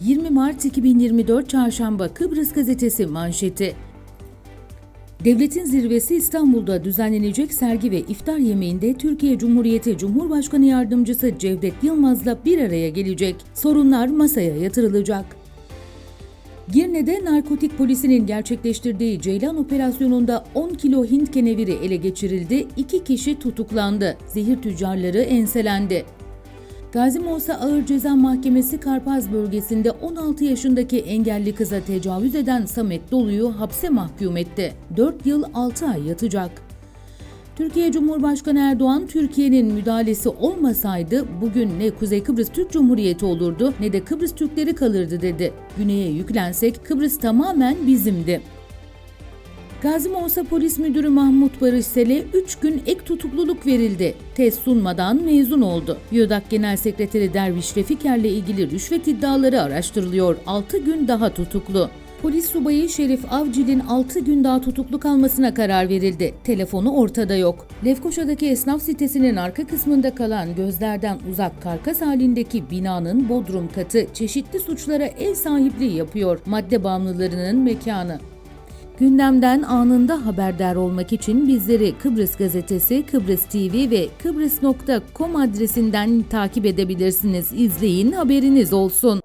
20 Mart 2024 Çarşamba Kıbrıs Gazetesi manşeti. Devletin zirvesi İstanbul'da düzenlenecek sergi ve iftar yemeğinde Türkiye Cumhuriyeti Cumhurbaşkanı Yardımcısı Cevdet Yılmaz'la bir araya gelecek. Sorunlar masaya yatırılacak. Girne'de narkotik polisinin gerçekleştirdiği Ceylan operasyonunda 10 kilo Hint keneviri ele geçirildi, 2 kişi tutuklandı, zehir tüccarları enselendi. Gazi Musa Ağır Ceza Mahkemesi Karpaz bölgesinde 16 yaşındaki engelli kıza tecavüz eden Samet Dolu'yu hapse mahkum etti. 4 yıl 6 ay yatacak. Türkiye Cumhurbaşkanı Erdoğan, Türkiye'nin müdahalesi olmasaydı bugün ne Kuzey Kıbrıs Türk Cumhuriyeti olurdu ne de Kıbrıs Türkleri kalırdı dedi. Güney'e yüklensek Kıbrıs tamamen bizimdi. Gazi Musa Polis Müdürü Mahmut Barış Sel'e 3 gün ek tutukluluk verildi. Test sunmadan mezun oldu. YÖDAK Genel Sekreteri Derviş Refiker'le ilgili rüşvet iddiaları araştırılıyor. 6 gün daha tutuklu. Polis subayı Şerif Avcil'in 6 gün daha tutuklu kalmasına karar verildi. Telefonu ortada yok. Lefkoşa'daki esnaf sitesinin arka kısmında kalan gözlerden uzak karkas halindeki binanın bodrum katı çeşitli suçlara ev sahipliği yapıyor. Madde bağımlılarının mekanı. Gündemden anında haberdar olmak için bizleri Kıbrıs Gazetesi, Kıbrıs TV ve Kıbrıs.com adresinden takip edebilirsiniz. İzleyin haberiniz olsun.